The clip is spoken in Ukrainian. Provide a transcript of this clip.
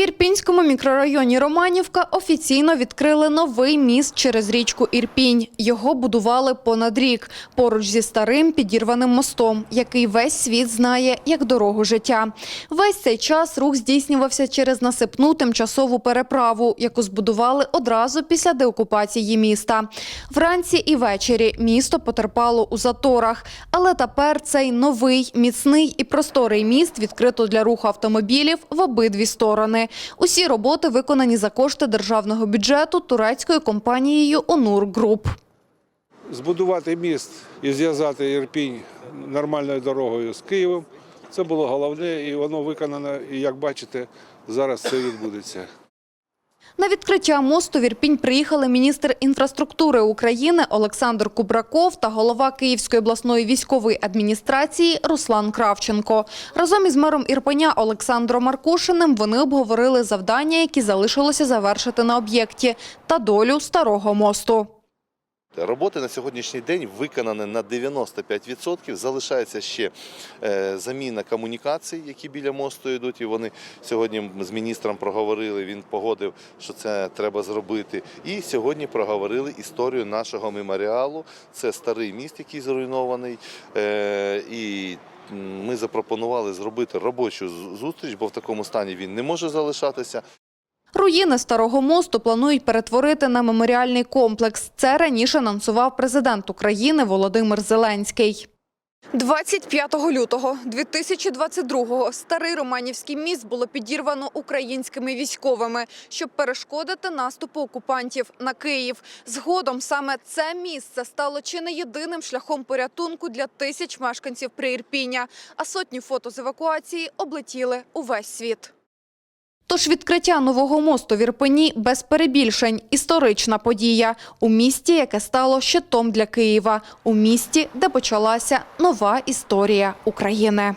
Ірпінському мікрорайоні Романівка офіційно відкрили новий міст через річку Ірпінь. Його будували понад рік поруч зі старим підірваним мостом, який весь світ знає як дорогу життя. Весь цей час рух здійснювався через насипну тимчасову переправу, яку збудували одразу після деокупації міста. Вранці і ввечері місто потерпало у заторах, але тепер цей новий, міцний і просторий міст відкрито для руху автомобілів в обидві сторони. Усі роботи виконані за кошти державного бюджету турецькою компанією «Онур Груп». збудувати міст і зв'язати Ірпінь нормальною дорогою з Києвом. Це було головне, і воно виконано. І як бачите, зараз це відбудеться. На відкриття мосту в Ірпінь приїхали міністр інфраструктури України Олександр Кубраков та голова Київської обласної військової адміністрації Руслан Кравченко. Разом із мером Ірпеня Олександром Маркушиним вони обговорили завдання, які залишилося завершити на об'єкті, та долю старого мосту. Роботи на сьогоднішній день виконані на 95%. Залишається ще е, заміна комунікацій, які біля мосту йдуть. І вони сьогодні з міністром проговорили. Він погодив, що це треба зробити. І сьогодні проговорили історію нашого меморіалу. Це старий міст, який зруйнований. Е, І ми запропонували зробити робочу зустріч, бо в такому стані він не може залишатися. Руїни старого мосту планують перетворити на меморіальний комплекс. Це раніше анонсував президент України Володимир Зеленський. 25 лютого 2022-го старий Романівський міст було підірвано українськими військовими, щоб перешкодити наступу окупантів на Київ. Згодом саме це місце стало чи не єдиним шляхом порятунку для тисяч мешканців Приірпіння, а сотні фото з евакуації облетіли увесь світ. Тож відкриття нового мосту в Ірпені без перебільшень – історична подія у місті, яке стало щитом для Києва, у місті, де почалася нова історія України.